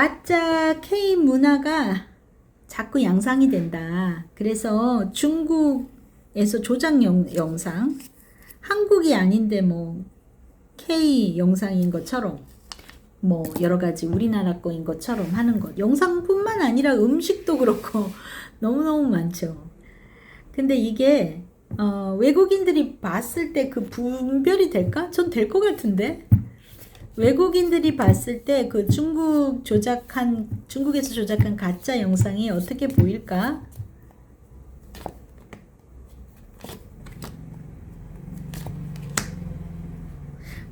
가짜 K 문화가 자꾸 양상이 된다. 그래서 중국에서 조작 영, 영상, 한국이 아닌데 뭐 K 영상인 것처럼 뭐 여러 가지 우리나라 거인 것처럼 하는 것. 영상뿐만 아니라 음식도 그렇고 너무너무 많죠. 근데 이게 어, 외국인들이 봤을 때 그 분별이 될까? 전 될 것 같은데. 외국인들이 봤을 때 그 중국 조작한 중국에서 조작한 가짜 영상이 어떻게 보일까?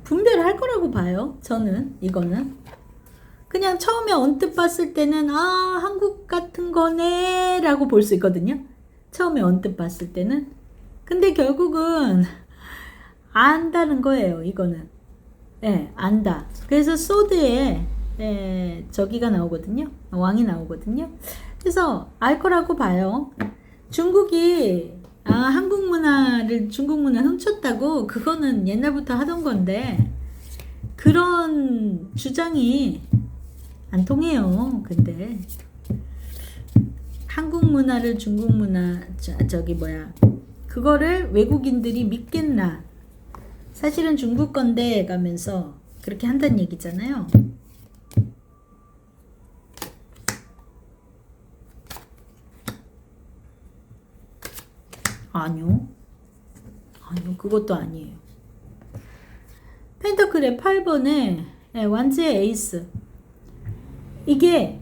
분별할 거라고 봐요. 저는 이거는 그냥 처음에 언뜻 봤을 때는 아 한국 같은 거네라고 볼 수 있거든요. 처음에 언뜻 봤을 때는 근데 결국은 안다는 거예요. 이거는 예, 안다. 그래서 소드에 예, 저기가 나오거든요. 왕이 나오거든요. 그래서 알 거라고 봐요. 중국이 아, 한국 문화를 중국 문화 훔쳤다고 그거는 옛날부터 하던 건데 그런 주장이 안 통해요. 근데 한국 문화를 중국 문화 저, 저기 뭐야 그거를 외국인들이 믿겠나? 사실은 중국 건데 가면서 그렇게 한다는 얘기잖아요. 아니요. 아니요. 그것도 아니에요. 펜터클의 8번에 완즈의 에이스. 이게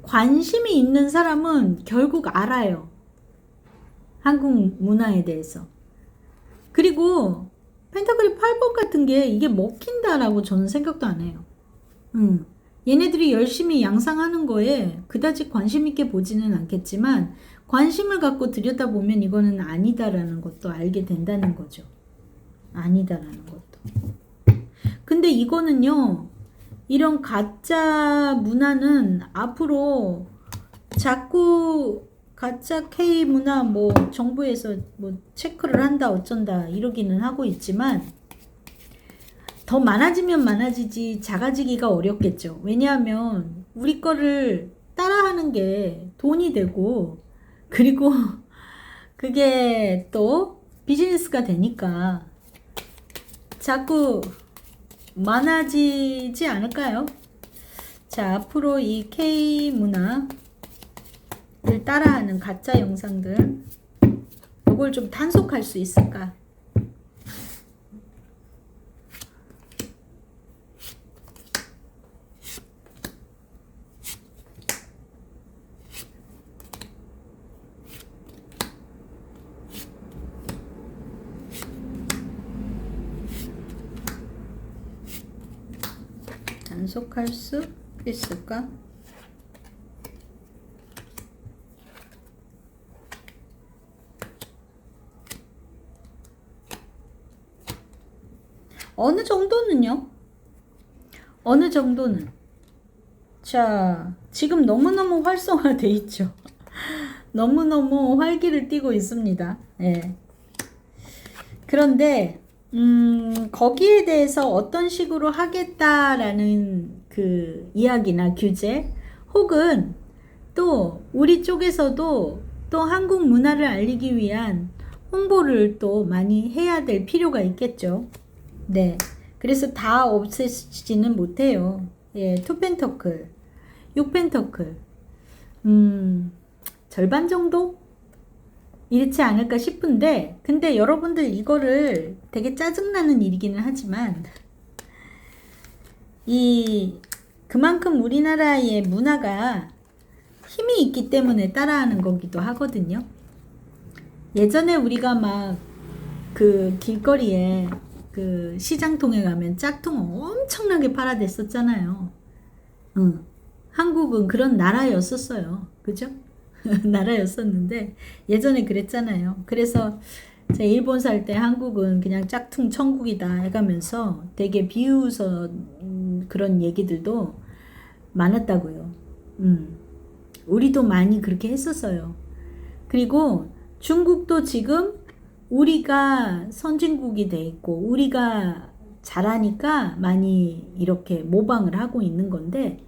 관심이 있는 사람은 결국 알아요. 한국 문화에 대해서. 그리고 펜타클이 8번 같은 게 이게 먹힌다라고 저는 생각도 안 해요. 음. 얘네들이 열심히 양상하는 거에 그다지 관심 있게 보지는 않겠지만 관심을 갖고 들여다보면 이거는 아니다라는 것도 알게 된다는 거죠. 아니다라는 것도. 근데 이거는요. 이런 가짜 문화는 앞으로 자꾸 가짜 K 문화 뭐 정부에서 뭐 체크를 한다 어쩐다 이러기는 하고 있지만 더 많아지면 많아지지 작아지기가 어렵겠죠. 왜냐하면 우리 거를 따라하는 게 돈이 되고 그리고 그게 또 비즈니스가 되니까 자꾸 많아지지 않을까요? 자, 앞으로 이 K 문화 를 따라하는 가짜 영상들 이걸 좀 단속할 수 있을까? 단속할 수 있을까? 어느 정도는요? 어느 정도는? 자, 지금 너무너무 활성화돼 있죠. 너무너무 활기를 띠고 있습니다. 예. 그런데 음, 거기에 대해서 어떤 식으로 하겠다라는 그 이야기나 규제 혹은 또 우리 쪽에서도 또 한국 문화를 알리기 위한 홍보를 또 많이 해야 될 필요가 있겠죠. 네. 그래서 다 없애지는 못해요. 예, 투펜터클, 육펜터클. 음, 절반 정도? 이렇지 않을까 싶은데, 근데 여러분들 이거를 되게 짜증나는 일이기는 하지만, 이, 그만큼 우리나라의 문화가 힘이 있기 때문에 따라하는 거기도 하거든요. 예전에 우리가 막 그 길거리에 그 시장통에 가면 짝퉁 엄청나게 팔아댔었잖아요. 응. 한국은 그런 나라였었어요. 그죠? 나라였었는데 예전에 그랬잖아요. 그래서 제 일본 살 때 한국은 그냥 짝퉁 천국이다 해가면서 되게 비웃어 음, 그런 얘기들도 많았다고요. 음. 우리도 많이 그렇게 했었어요. 그리고 중국도 지금 우리가 선진국이 돼 있고 우리가 잘하니까 많이 이렇게 모방을 하고 있는 건데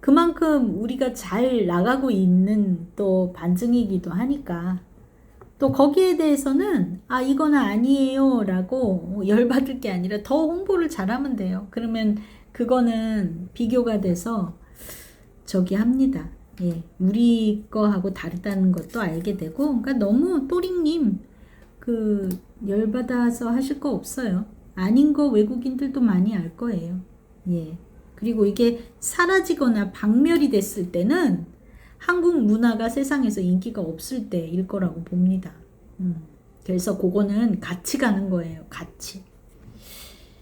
그만큼 우리가 잘 나가고 있는 또 반증이기도 하니까. 또 거기에 대해서는 아 이거는 아니에요 라고 열받을 게 아니라 더 홍보를 잘하면 돼요. 그러면 그거는 비교가 돼서 저기 합니다. 예 우리 거하고 다르다는 것도 알게 되고 그러니까 너무 또링님 그 열받아서 하실 거 없어요 아닌 거 외국인들도 많이 알 거예요 예 그리고 이게 사라지거나 박멸이 됐을 때는 한국 문화가 세상에서 인기가 없을 때일 거라고 봅니다. 음. 그래서 그거는 같이 가는 거예요. 같이.